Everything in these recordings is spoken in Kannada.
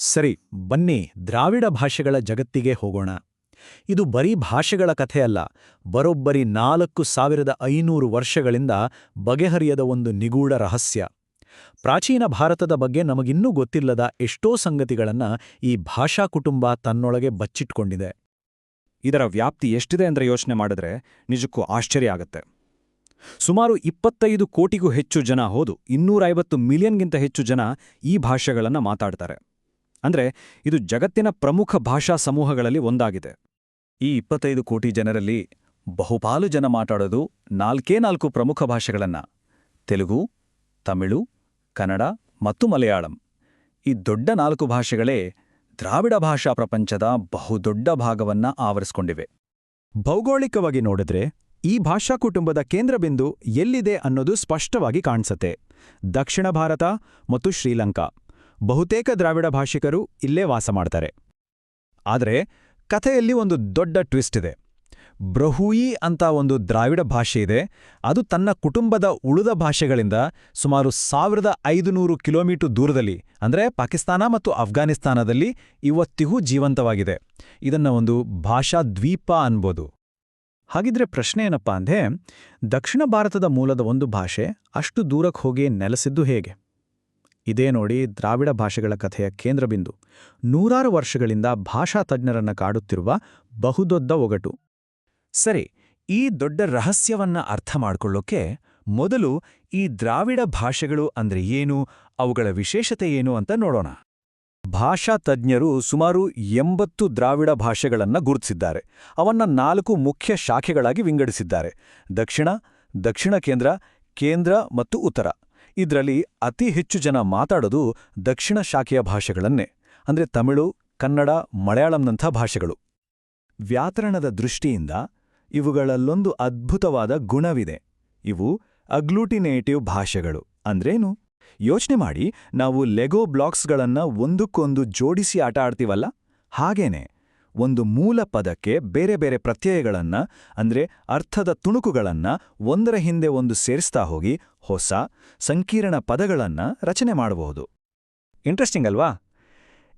ಸರಿ, ಬನ್ನಿ ದ್ರಾವಿಡ ಭಾಷೆಗಳ ಜಗತ್ತಿಗೆ ಹೋಗೋಣ. ಇದು ಬರೀ ಭಾಷೆಗಳ ಕಥೆಯಲ್ಲ, ಬರೋಬ್ಬರಿ ನಾಲ್ಕು ಸಾವಿರದ ಐನೂರು ವರ್ಷಗಳಿಂದ ಬಗೆಹರಿಯದ ಒಂದು ನಿಗೂಢ ರಹಸ್ಯ. ಪ್ರಾಚೀನ ಭಾರತದ ಬಗ್ಗೆ ನಮಗಿನ್ನೂ ಗೊತ್ತಿಲ್ಲದ ಎಷ್ಟೋ ಸಂಗತಿಗಳನ್ನ ಈ ಭಾಷಾ ಕುಟುಂಬ ತನ್ನೊಳಗೆ ಬಚ್ಚಿಟ್ಕೊಂಡಿದೆ. ಇದರ ವ್ಯಾಪ್ತಿ ಎಷ್ಟಿದೆ ಅಂದರೆ ಯೋಚನೆ ಮಾಡಿದ್ರೆ ನಿಜಕ್ಕೂ ಆಶ್ಚರ್ಯ ಆಗತ್ತೆ. ಸುಮಾರು ಇಪ್ಪತ್ತೈದು ಕೋಟಿಗೂ ಹೆಚ್ಚು ಜನ ಹೋದು ಇನ್ನೂರೈವತ್ತು ಮಿಲಿಯನ್ಗಿಂತ ಹೆಚ್ಚು ಜನ ಈ ಭಾಷೆಗಳನ್ನು ಮಾತಾಡ್ತಾರೆ. ಅಂದ್ರೆ ಇದು ಜಗತ್ತಿನ ಪ್ರಮುಖ ಭಾಷಾ ಸಮೂಹಗಳಲ್ಲಿ ಒಂದಾಗಿದೆ. ಈ ಇಪ್ಪತ್ತೈದು ಕೋಟಿ ಜನರಲ್ಲಿ ಬಹುಪಾಲು ಜನ ಮಾತಾಡೋದು ನಾಲ್ಕೇ ನಾಲ್ಕು ಪ್ರಮುಖ ಭಾಷೆಗಳನ್ನ. ತೆಲುಗು, ತಮಿಳು, ಕನ್ನಡ ಮತ್ತು ಮಲಯಾಳಂ. ಈ ದೊಡ್ಡ ನಾಲ್ಕು ಭಾಷೆಗಳೇ ದ್ರಾವಿಡ ಭಾಷಾ ಪ್ರಪಂಚದ ಬಹುದೊಡ್ಡ ಭಾಗವನ್ನ ಆವರಿಸಿಕೊಂಡಿವೆ. ಭೌಗೋಳಿಕವಾಗಿ ನೋಡಿದ್ರೆ ಈ ಭಾಷಾ ಕುಟುಂಬದ ಕೇಂದ್ರಬಿಂದು ಎಲ್ಲಿದೆ ಅನ್ನೋದು ಸ್ಪಷ್ಟವಾಗಿ ಕಾಣಿಸತ್ತೆ. ದಕ್ಷಿಣ ಭಾರತ ಮತ್ತು ಶ್ರೀಲಂಕಾ. ಬಹುತೇಕ ದ್ರಾವಿಡ ಭಾಷಿಕರು ಇಲ್ಲೇ ವಾಸ ಮಾಡ್ತಾರೆ. ಆದರೆ ಕಥೆಯಲ್ಲಿ ಒಂದು ದೊಡ್ಡ ಟ್ವಿಸ್ಟ್ ಇದೆ. ಬ್ರಹೂಯಿ ಅಂತ ಒಂದು ದ್ರಾವಿಡ ಭಾಷೆ ಇದೆ. ಅದು ತನ್ನ ಕುಟುಂಬದ ಉಳಿದ ಭಾಷೆಗಳಿಂದ ಸುಮಾರು ಸಾವಿರದ ಐದುನೂರು ಕಿಲೋಮೀಟರ್ ದೂರದಲ್ಲಿ, ಅಂದರೆ ಪಾಕಿಸ್ತಾನ ಮತ್ತು ಅಫ್ಘಾನಿಸ್ತಾನದಲ್ಲಿ ಇವತ್ತಿಗೂ ಜೀವಂತವಾಗಿದೆ. ಇದನ್ನ ಒಂದು ಭಾಷಾ ದ್ವೀಪ ಅನ್ಬೋದು. ಹಾಗಿದ್ರೆ ಪ್ರಶ್ನೆ ಏನಪ್ಪಾ ಅಂದ್ರೆ, ದಕ್ಷಿಣ ಭಾರತದ ಮೂಲದ ಒಂದು ಭಾಷೆ ಅಷ್ಟು ದೂರಕ್ಕೆ ಹೋಗಿ ನೆಲೆಸಿದ್ದು ಹೇಗೆ? ಇದೇ ನೋಡಿ ದ್ರಾವಿಡ ಭಾಷೆಗಳ ಕಥೆಯ ಕೇಂದ್ರಬಿಂದು. ನೂರಾರು ವರ್ಷಗಳಿಂದ ಭಾಷಾ ತಜ್ಞರನ್ನ ಕಾಡುತ್ತಿರುವ ಬಹುದೊಡ್ಡ ಒಗಟು. ಸರಿ, ಈ ದೊಡ್ಡ ರಹಸ್ಯವನ್ನ ಅರ್ಥ ಮಾಡ್ಕೊಳ್ಳೋಕೆ ಮೊದಲು ಈ ದ್ರಾವಿಡ ಭಾಷೆಗಳು ಅಂದ್ರೆ ಏನು, ಅವುಗಳ ವಿಶೇಷತೆ ಏನು ಅಂತ ನೋಡೋಣ. ಭಾಷಾ ತಜ್ಞರು ಸುಮಾರು ಎಂಬತ್ತು ದ್ರಾವಿಡ ಭಾಷೆಗಳನ್ನ ಗುರುತಿಸಿದ್ದಾರೆ. ಅವನ್ನ ನಾಲ್ಕು ಮುಖ್ಯ ಶಾಖೆಗಳಾಗಿ ವಿಂಗಡಿಸಿದ್ದಾರೆ. ದಕ್ಷಿಣ ದಕ್ಷಿಣ ಕೇಂದ್ರ ಕೇಂದ್ರ ಮತ್ತು ಉತ್ತರ. ಇದರಲ್ಲಿ ಅತಿ ಹೆಚ್ಚು ಜನ ಮಾತಾಡೋದು ದಕ್ಷಿಣ ಶಾಖೆಯ ಭಾಷೆಗಳನ್ನೇ, ಅಂದ್ರೆ ತಮಿಳು, ಕನ್ನಡ, ಮಲಯಾಳಂನಂಥ ಭಾಷೆಗಳು. ವ್ಯಾಕರಣದ ದೃಷ್ಟಿಯಿಂದ ಇವುಗಳಲ್ಲೊಂದು ಅದ್ಭುತವಾದ ಗುಣವಿದೆ. ಇವು ಅಗ್ಲೂಟಿನೇಟಿವ್ ಭಾಷೆಗಳು. ಅಂದ್ರೇನು? ಯೋಚನೆ ಮಾಡಿ, ನಾವು ಲೆಗೋ ಬ್ಲಾಕ್ಸ್ಗಳನ್ನ ಒಂದಕ್ಕೊಂದು ಜೋಡಿಸಿ ಆಟ ಆಡ್ತೀವಲ್ಲ? ಹಾಗೇನೆ, ಒಂದು ಮೂಲ ಪದಕ್ಕೆ ಬೇರೆ ಬೇರೆ ಪ್ರತ್ಯಯಗಳನ್ನ, ಅಂದ್ರೆ ಅರ್ಥದ ತುಣುಕುಗಳನ್ನ ಒಂದರ ಹಿಂದೆ ಒಂದು ಸೇರಿಸ್ತಾ ಹೋಗಿ ಹೊಸ, ಸಂಕೀರ್ಣ ಪದಗಳನ್ನು ರಚನೆ ಮಾಡಬಹುದು. ಇಂಟ್ರೆಸ್ಟಿಂಗ್ ಅಲ್ವಾ?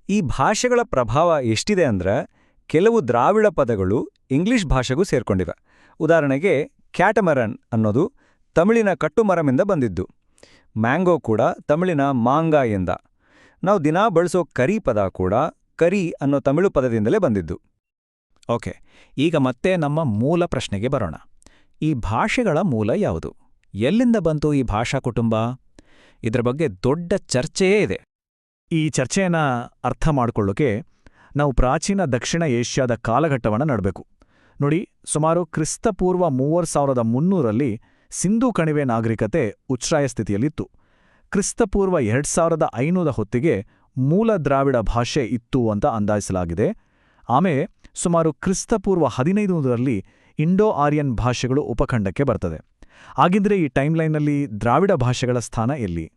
ಈ ಭಾಷೆಗಳ ಪ್ರಭಾವ ಎಷ್ಟಿದೆ ಅಂದ್ರೆ, ಕೆಲವು ದ್ರಾವಿಡ ಪದಗಳು ಇಂಗ್ಲಿಷ್ ಭಾಷೆಗೂ ಸೇರ್ಕೊಂಡಿವೆ. ಉದಾಹರಣೆಗೆ, ಕ್ಯಾಟಮರನ್ ಅನ್ನೋದು ತಮಿಳಿನ ಕಟ್ಟುಮರಮಿಂದ ಬಂದಿದ್ದು. ಮ್ಯಾಂಗೋ ಕೂಡ ತಮಿಳಿನ ಮಾಂಗ ಎಂದ. ನಾವು ದಿನಾ ಬಳಸೋ ಕರಿ ಪದ ಕೂಡ ಕರಿ ಅನ್ನೋ ತಮಿಳು ಪದದಿಂದಲೇ ಬಂದಿದ್ದು. ಓಕೆ ಈಗ ಮತ್ತೆ ನಮ್ಮ ಮೂಲ ಪ್ರಶ್ನೆಗೆ ಬರೋಣ. ಈ ಭಾಷೆಗಳ ಮೂಲ ಯಾವುದು? ಎಲ್ಲಿಂದ ಬಂತು ಈ ಭಾಷಾ ಕುಟುಂಬ? ಇದರ ಬಗ್ಗೆ ದೊಡ್ಡ ಚರ್ಚೆಯೇ ಇದೆ. ಈ ಚರ್ಚೆಯನ್ನು ಅರ್ಥ ಮಾಡ್ಕೊಳ್ಳೋಕೆ ನಾವು ಪ್ರಾಚೀನ ದಕ್ಷಿಣ ಏಷ್ಯಾದ ಕಾಲಘಟ್ಟವನ್ನು ನಡಬೇಕು. ನೋಡಿ, ಸುಮಾರು ಕ್ರಿಸ್ತಪೂರ್ವ ಮೂವರ್ ಸಾವಿರದ ಮುನ್ನೂರಲ್ಲಿ ಸಿಂಧೂ ಕಣಿವೆ ನಾಗರಿಕತೆ ಉಚ್ಛ್ರಾಯ ಸ್ಥಿತಿಯಲ್ಲಿತ್ತು. ಕ್ರಿಸ್ತಪೂರ್ವ ಎರಡು ಸಾವಿರದ ಐನೂರ ಹೊತ್ತಿಗೆ ಮೂಲ ದ್ರಾವಿಡ ಭಾಷೆ ಇತ್ತು ಅಂತ ಅಂದಾಜಿಸಲಾಗಿದೆ. ಆಮೇಲೆ ಸುಮಾರು ಕ್ರಿಸ್ತಪೂರ್ವ ಹದಿನೈದರಲ್ಲಿ ಇಂಡೋ ಆರ್ಯನ್ ಭಾಷೆಗಳು ಉಪಖಂಡಕ್ಕೆ ಬರ್ತದೆ. ಆಗಿದ್ರೆ ಈ ಟೈಮ್ಲೈನ್ನಲ್ಲಿ ದ್ರಾವಿಡ ಭಾಷೆಗಳ ಸ್ಥಾನ ಎಲ್ಲಿ?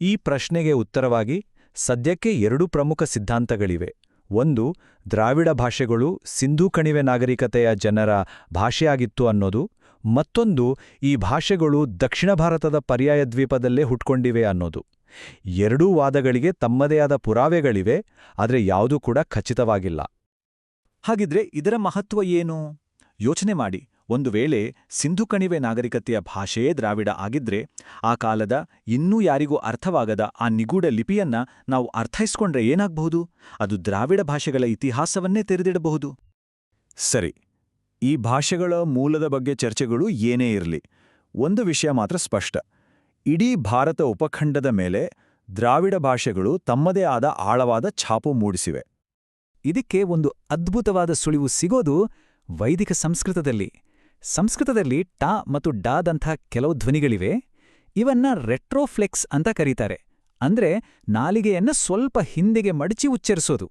ಈ ಪ್ರಶ್ನೆಗೆ ಉತ್ತರವಾಗಿ ಸದ್ಯಕ್ಕೆ ಎರಡು ಪ್ರಮುಖ ಸಿದ್ಧಾಂತಗಳಿವೆ. ಒಂದು, ದ್ರಾವಿಡ ಭಾಷೆಗಳು ಸಿಂಧೂ ಕಣಿವೆ ನಾಗರಿಕತೆಯ ಜನರ ಭಾಷೆಯಾಗಿತ್ತು ಅನ್ನೋದು. ಮತ್ತೊಂದು, ಈ ಭಾಷೆಗಳು ದಕ್ಷಿಣ ಭಾರತದ ಪರ್ಯಾಯ ದ್ವೀಪದಲ್ಲೇ ಹುಟ್ಕೊಂಡಿವೆ ಅನ್ನೋದು. ಎರಡೂ ವಾದಗಳಿಗೆ ತಮ್ಮದೇ ಆದ ಪುರಾವೆಗಳಿವೆ, ಆದರೆ ಯಾವುದೂ ಕೂಡ ಖಚಿತವಾಗಿಲ್ಲ. ಹಾಗಿದ್ರೆ ಇದರ ಮಹತ್ವ ಏನು? ಯೋಚನೆ ಮಾಡಿ. ಒಂದು ವೇಳೆ ಸಿಂಧು ಕಣಿವೆ ನಾಗರಿಕತೆಯ ಭಾಷೆಯೇ ದ್ರಾವಿಡ ಆಗಿದ್ರೆ ಆ ಕಾಲದ ಇನ್ನೂ ಯಾರಿಗೂ ಅರ್ಥವಾಗದ ಆ ನಿಗೂಢ ಲಿಪಿಯನ್ನ ನಾವು ಅರ್ಥೈಸ್ಕೊಂಡ್ರೆ ಏನಾಗಬಹುದು? ಅದು ದ್ರಾವಿಡ ಭಾಷೆಗಳ ಇತಿಹಾಸವನ್ನೇ ತೆರೆದಿಡಬಹುದು. ಸರಿ, ಈ ಭಾಷೆಗಳ ಮೂಲದ ಬಗ್ಗೆ ಚರ್ಚೆಗಳು ಏನೇ ಇರಲಿ, ಒಂದು ವಿಷಯ ಮಾತ್ರ ಸ್ಪಷ್ಟ. ಇಡೀ ಭಾರತ ಉಪಖಂಡದ ಮೇಲೆ ದ್ರಾವಿಡ ಭಾಷೆಗಳು ತಮ್ಮದೇ ಆದ ಆಳವಾದ ಛಾಪು ಮೂಡಿಸಿವೆ. ಇದಕ್ಕೆ ಒಂದು ಅದ್ಭುತವಾದ ಸುಳಿವು ಸಿಗೋದು ವೈದಿಕ ಸಂಸ್ಕೃತದಲ್ಲಿ. ಸಂಸ್ಕೃತದಲ್ಲಿ ಟಾ ಮತ್ತು ಡಾದಂಥ ಕೆಲವು ಧ್ವನಿಗಳಿವೆ. ಇವನ್ನ ರೆಟ್ರೋಫ್ಲೆಕ್ಸ್ ಅಂತ ಕರೀತಾರೆ. ಅಂದ್ರೆ ನಾಲಿಗೆಯನ್ನ ಸ್ವಲ್ಪ ಹಿಂದಿಗೆ ಮಡಚಿ ಉಚ್ಚರಿಸೋದು.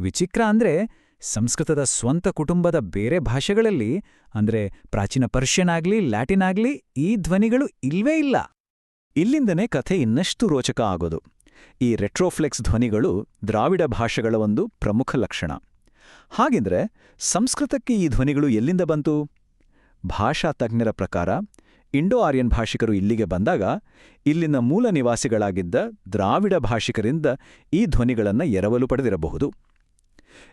ವಿಚಿತ್ರ ಅಂದ್ರೆ ಸಂಸ್ಕೃತದ ಸ್ವಂತ ಕುಟುಂಬದ ಬೇರೆ ಭಾಷೆಗಳಲ್ಲಿ, ಅಂದ್ರೆ ಪ್ರಾಚೀನ ಪರ್ಷಿಯನ್ ಆಗ್ಲಿ, ಲ್ಯಾಟಿನ್ ಆಗ್ಲಿ, ಈ ಧ್ವನಿಗಳು ಇಲ್ವೇ ಇಲ್ಲ. ಇಲ್ಲಿಂದನೇ ಕಥೆ ಇನ್ನಷ್ಟು ರೋಚಕ ಆಗೋದು. ಈ ರೆಟ್ರೋಫ್ಲೆಕ್ಸ್ ಧ್ವನಿಗಳು ದ್ರಾವಿಡ ಭಾಷೆಗಳ ಒಂದು ಪ್ರಮುಖ ಲಕ್ಷಣ. ಹಾಗೆಂದ್ರೆ ಸಂಸ್ಕೃತಕ್ಕೆ ಈ ಧ್ವನಿಗಳು ಎಲ್ಲಿಂದ ಬಂತು? ಭಾಷಾ ತಜ್ಞರ ಪ್ರಕಾರ, ಇಂಡೋ ಆರ್ಯನ್ ಭಾಷಿಕರು ಇಲ್ಲಿಗೆ ಬಂದಾಗ ಇಲ್ಲಿನ ಮೂಲ ನಿವಾಸಿಗಳಾಗಿದ್ದ ದ್ರಾವಿಡ ಭಾಷಿಕರಿಂದ ಈ ಧ್ವನಿಗಳನ್ನು ಎರವಲು ಪಡೆದಿರಬಹುದು.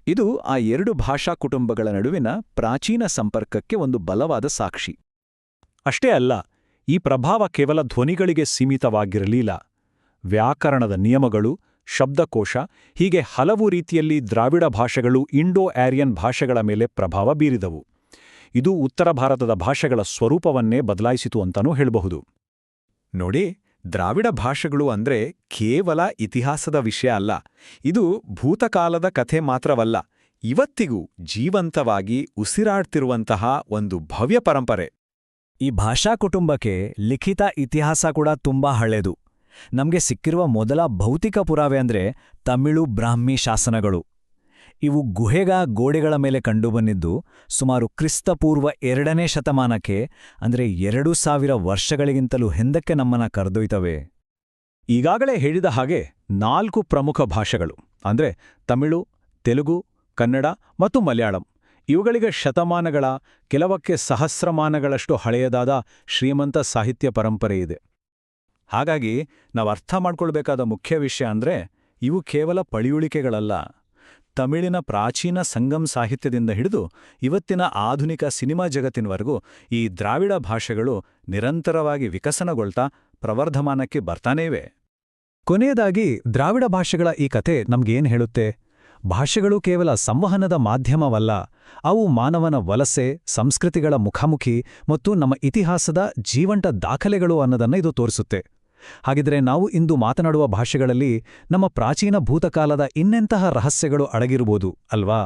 ಇದು ಆ ಎರಡು ಭಾಷಾ ಕುಟುಂಬಗಳ ನಡುವಿನ ಪ್ರಾಚೀನ ಸಂಪರ್ಕಕ್ಕೆ ಒಂದು ಬಲವಾದ ಸಾಕ್ಷಿ. ಅಷ್ಟೇ ಅಲ್ಲ, ಈ ಪ್ರಭಾವ ಕೇವಲ ಧ್ವನಿಗಳಿಗೆ ಸೀಮಿತವಾಗಿರಲಿಲ್ಲ. ವ್ಯಾಕರಣದ ನಿಯಮಗಳು, ಶಬ್ದಕೋಶ, ಹೀಗೆ ಹಲವು ರೀತಿಯಲ್ಲಿ ದ್ರಾವಿಡ ಭಾಷೆಗಳು ಇಂಡೋ ಆರ್ಯನ್ ಭಾಷೆಗಳ ಮೇಲೆ ಪ್ರಭಾವ ಬೀರಿದವು. ಇದು ಉತ್ತರ ಭಾರತದ ಭಾಷೆಗಳ ಸ್ವರೂಪವನ್ನೇ ಬದಲಾಯಿಸಿತು ಅಂತಾನೂ ಹೇಳಬಹುದು. ನೋಡಿ, ದ್ರಾವಿಡ ಭಾಷೆಗಳು ಅಂದ್ರೆ ಕೇವಲ ಇತಿಹಾಸದ ವಿಷಯ ಅಲ್ಲ, ಇದು ಭೂತಕಾಲದ ಕಥೆ ಮಾತ್ರವಲ್ಲ, ಇವತ್ತಿಗೂ ಜೀವಂತವಾಗಿ ಉಸಿರಾಡ್ತಿರುವಂತಹ ಒಂದು ಭವ್ಯ ಪರಂಪರೆ. ಈ ಭಾಷಾ ಕುಟುಂಬಕ್ಕೆ ಲಿಖಿತ ಇತಿಹಾಸ ಕೂಡ ತುಂಬಾ ಹಳೆದು. ನಮಗೆ ಸಿಕ್ಕಿರುವ ಮೊದಲ ಭೌತಿಕ ಪುರಾವೆ ಅಂದ್ರೆ ತಮಿಳು ಬ್ರಾಹ್ಮಿ ಶಾಸನಗಳು. ಇವು ಗುಹೆಗ ಗೋಡೆಗಳ ಮೇಲೆ ಕಂಡುಬಂದಿದ್ದು ಸುಮಾರು ಕ್ರಿಸ್ತಪೂರ್ವ ಎರಡನೇ ಶತಮಾನಕ್ಕೆ, ಅಂದ್ರೆ ಎರಡು ಸಾವಿರ ವರ್ಷಗಳಿಗಿಂತಲೂ ಹಿಂದಕ್ಕೆ ನಮ್ಮನ್ನ ಕರೆದೊಯ್ತವೆ. ಈಗಾಗಲೇ ಹೇಳಿದ ಹಾಗೆ ನಾಲ್ಕು ಪ್ರಮುಖ ಭಾಷೆಗಳು, ಅಂದ್ರೆ ತಮಿಳು, ತೆಲುಗು, ಕನ್ನಡ ಮತ್ತು ಮಲಯಾಳಂ. ಇವುಗಳಿಗೆ ಶತಮಾನಗಳ, ಕೆಲವಕ್ಕೆ ಸಹಸ್ರಮಾನಗಳಷ್ಟು ಹಳೆಯದಾದ ಶ್ರೀಮಂತ ಸಾಹಿತ್ಯ ಪರಂಪರೆ ಇದೆ. ಹಾಗಾಗಿ ನಾವು ಅರ್ಥ ಮಾಡ್ಕೊಳ್ಬೇಕಾದ ಮುಖ್ಯ ವಿಷಯ ಅಂದ್ರೆ ಇವು ಕೇವಲ ಪಳಿಯುಳಿಕೆಗಳಲ್ಲ. ತಮಿಳಿನ ಪ್ರಾಚೀನ ಸಂಗಮ್ ಸಾಹಿತ್ಯದಿಂದ ಹಿಡಿದು ಇವತ್ತಿನ ಆಧುನಿಕ ಸಿನಿಮಾ ಜಗತ್ತಿನವರೆಗೂ ಈ ದ್ರಾವಿಡ ಭಾಷೆಗಳು ನಿರಂತರವಾಗಿ ವಿಕಸನಗೊಳ್ತಾ ಪ್ರವರ್ಧಮಾನಕ್ಕೆ ಬರ್ತಾನೇವೆ ಕೊನೆಯದಾಗಿ, ದ್ರಾವಿಡ ಭಾಷೆಗಳ ಈ ಕತೆ ನಮ್ಗೇನ್ ಹೇಳುತ್ತೆ? ಭಾಷೆಗಳು ಕೇವಲ ಸಂವಹನದ ಮಾಧ್ಯಮವಲ್ಲ, ಅವು ಮಾನವನ ವಲಸೆ, ಸಂಸ್ಕೃತಿಗಳ ಮುಖಾಮುಖಿ ಮತ್ತು ನಮ್ಮ ಇತಿಹಾಸದ ಜೀವಂತ ದಾಖಲೆಗಳು ಅನ್ನೋದನ್ನ ಇದು ತೋರಿಸುತ್ತೆ. ಹಾಗಿದ್ರೆ ನಾವು ಇಂದು ಮಾತನಾಡುವ ಭಾಷೆಗಳಲ್ಲಿ ನಮ್ಮ ಪ್ರಾಚೀನ ಭೂತಕಾಲದ ಇನ್ನೆಂತಹ ರಹಸ್ಯಗಳು ಅಡಗಿರಬಹುದು ಅಲ್ವಾ?